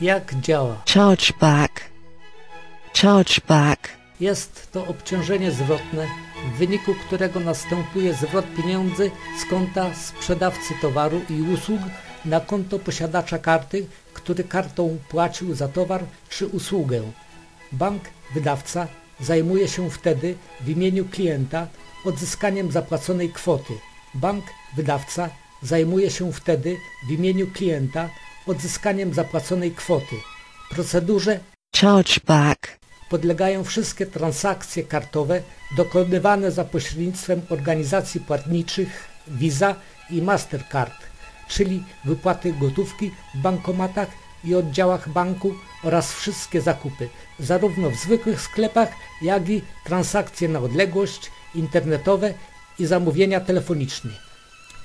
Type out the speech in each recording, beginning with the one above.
Jak działa? chargeback, chargeback, Jest to obciążenie zwrotne, w wyniku którego następuje zwrot pieniędzy z konta sprzedawcy towaru i usług na konto posiadacza karty, który kartą płacił za towar czy usługę. Bank wydawca zajmuje się wtedy w imieniu klienta odzyskaniem zapłaconej kwoty. Bank wydawca zajmuje się wtedy w imieniu klienta odzyskaniem zapłaconej kwoty. Procedurze chargeback, podlegają wszystkie transakcje kartowe dokonywane za pośrednictwem organizacji płatniczych Visa i Mastercard, czyli wypłaty gotówki w bankomatach i oddziałach banku oraz wszystkie zakupy, zarówno w zwykłych sklepach, jak i transakcje na odległość, internetowe i zamówienia telefoniczne.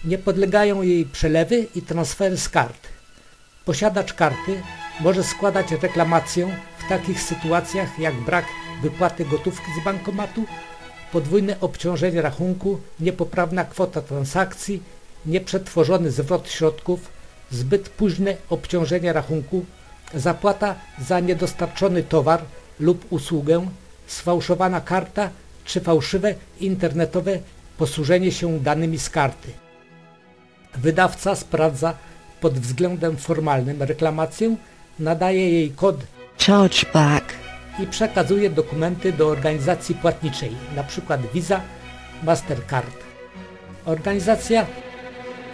Nie podlegają jej przelewy i transfery z kart. Posiadacz karty może składać reklamację w takich sytuacjach jak brak wypłaty gotówki z bankomatu, podwójne obciążenie rachunku, niepoprawna kwota transakcji, nieprzetworzony zwrot środków, zbyt późne obciążenie rachunku, zapłata za niedostarczony towar lub usługę, sfałszowana karta czy fałszywe internetowe posłużenie się danymi z karty. Wydawca sprawdza pod względem formalnym reklamację, nadaje jej kod chargeback, i przekazuje dokumenty do organizacji płatniczej, np. Visa, Mastercard. Organizacja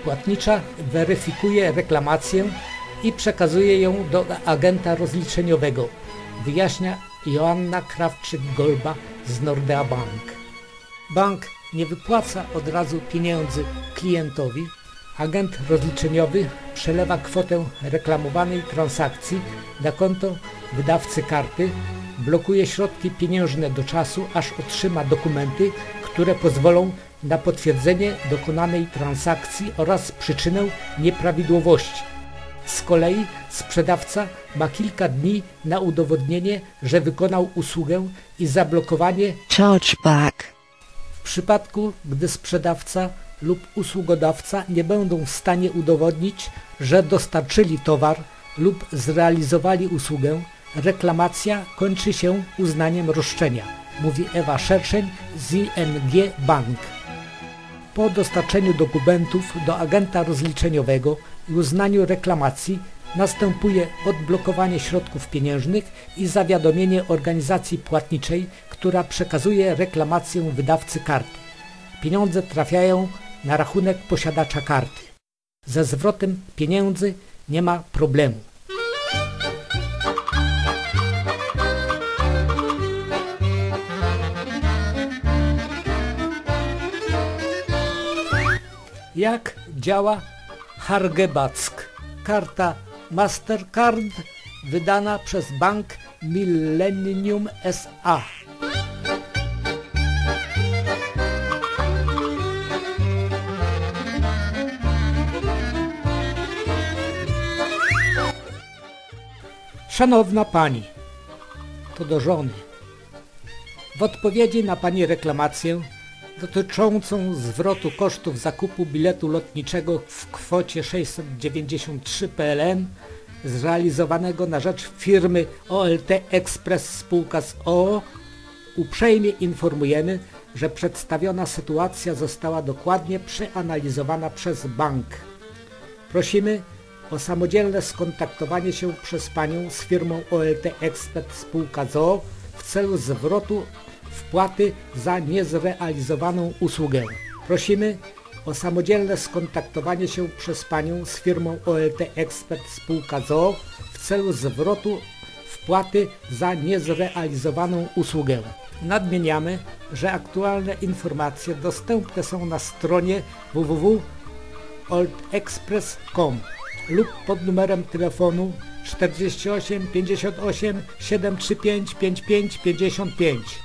płatnicza weryfikuje reklamację i przekazuje ją do agenta rozliczeniowego, wyjaśnia Joanna Krawczyk-Golba z Nordea Bank. Bank nie wypłaca od razu pieniędzy klientowi, agent rozliczeniowy przelewa kwotę reklamowanej transakcji na konto wydawcy karty, blokuje środki pieniężne do czasu, aż otrzyma dokumenty, które pozwolą na potwierdzenie dokonanej transakcji oraz przyczynę nieprawidłowości. Z kolei sprzedawca ma kilka dni na udowodnienie, że wykonał usługę i zablokowanie chargeback, w przypadku, gdy sprzedawca lub usługodawca nie będą w stanie udowodnić, że dostarczyli towar lub zrealizowali usługę, reklamacja kończy się uznaniem roszczenia, mówi Ewa Szerszeń z ING Bank. Po dostarczeniu dokumentów do agenta rozliczeniowego i uznaniu reklamacji następuje odblokowanie środków pieniężnych i zawiadomienie organizacji płatniczej, która przekazuje reklamację wydawcy karty. Pieniądze trafiają na rachunek posiadacza karty. Ze zwrotem pieniędzy nie ma problemu. Jak działa Hargeback? Karta Mastercard wydana przez bank Millennium SA. Szanowna Pani, to do żony. W odpowiedzi na Pani reklamację dotyczącą zwrotu kosztów zakupu biletu lotniczego w kwocie 693 PLN zrealizowanego na rzecz firmy OLT Express spółka z OO uprzejmie informujemy, że przedstawiona sytuacja została dokładnie przeanalizowana przez bank. Prosimy o samodzielne skontaktowanie się przez Panią z firmą OLT Expert spółka ZOO w celu zwrotu wpłaty za niezrealizowaną usługę. Prosimy o samodzielne skontaktowanie się przez Panią z firmą OLT Expert spółka ZOO w celu zwrotu wpłaty za niezrealizowaną usługę. Nadmieniamy, że aktualne informacje dostępne są na stronie www.oldexpress.com lub pod numerem telefonu 48 58 735 55 55.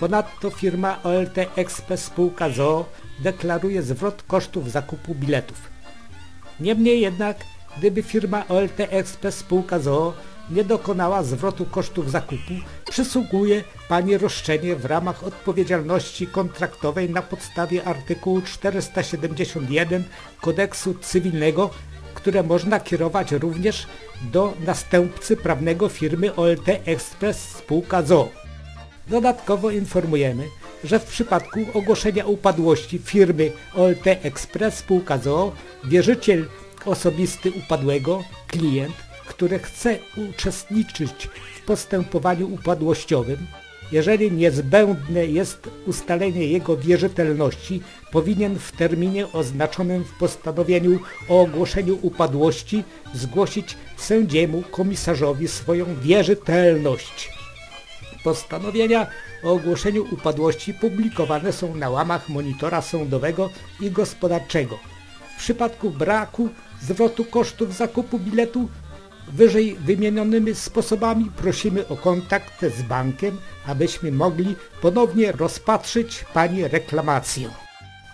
Ponadto firma OLT Express spółka ZOO deklaruje zwrot kosztów zakupu biletów. Niemniej jednak, gdyby firma OLT Express spółka ZOO nie dokonała zwrotu kosztów zakupu, przysługuje Pani roszczenie w ramach odpowiedzialności kontraktowej na podstawie artykułu 471 Kodeksu Cywilnego które można kierować również do następcy prawnego firmy OLT Express spółka ZOO. Dodatkowo informujemy, że w przypadku ogłoszenia upadłości firmy OLT Express spółka ZOO wierzyciel osobisty upadłego, klient, który chce uczestniczyć w postępowaniu upadłościowym, jeżeli niezbędne jest ustalenie jego wierzytelności, powinien w terminie oznaczonym w postanowieniu o ogłoszeniu upadłości zgłosić sędziemu komisarzowi swoją wierzytelność. Postanowienia o ogłoszeniu upadłości publikowane są na łamach monitora sądowego i gospodarczego. W przypadku braku zwrotu kosztów zakupu biletu wyżej wymienionymi sposobami prosimy o kontakt z bankiem, abyśmy mogli ponownie rozpatrzyć Pani reklamację.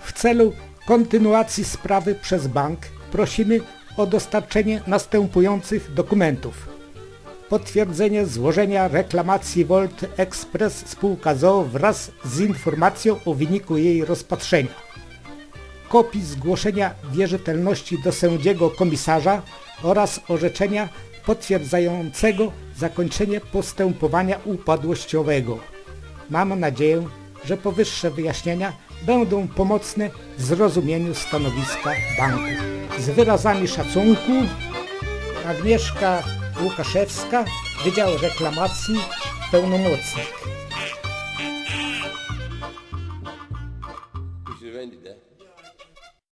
W celu kontynuacji sprawy przez bank prosimy o dostarczenie następujących dokumentów. Potwierdzenie złożenia reklamacji Volt Express spółka ZOO wraz z informacją o wyniku jej rozpatrzenia. Kopii zgłoszenia wierzytelności do sędziego komisarza oraz orzeczenia potwierdzającego zakończenie postępowania upadłościowego. Mam nadzieję, że powyższe wyjaśnienia będą pomocne w zrozumieniu stanowiska banku. Z wyrazami szacunku Agnieszka Łukaszewska, Wydział Reklamacji, pełnomocnik.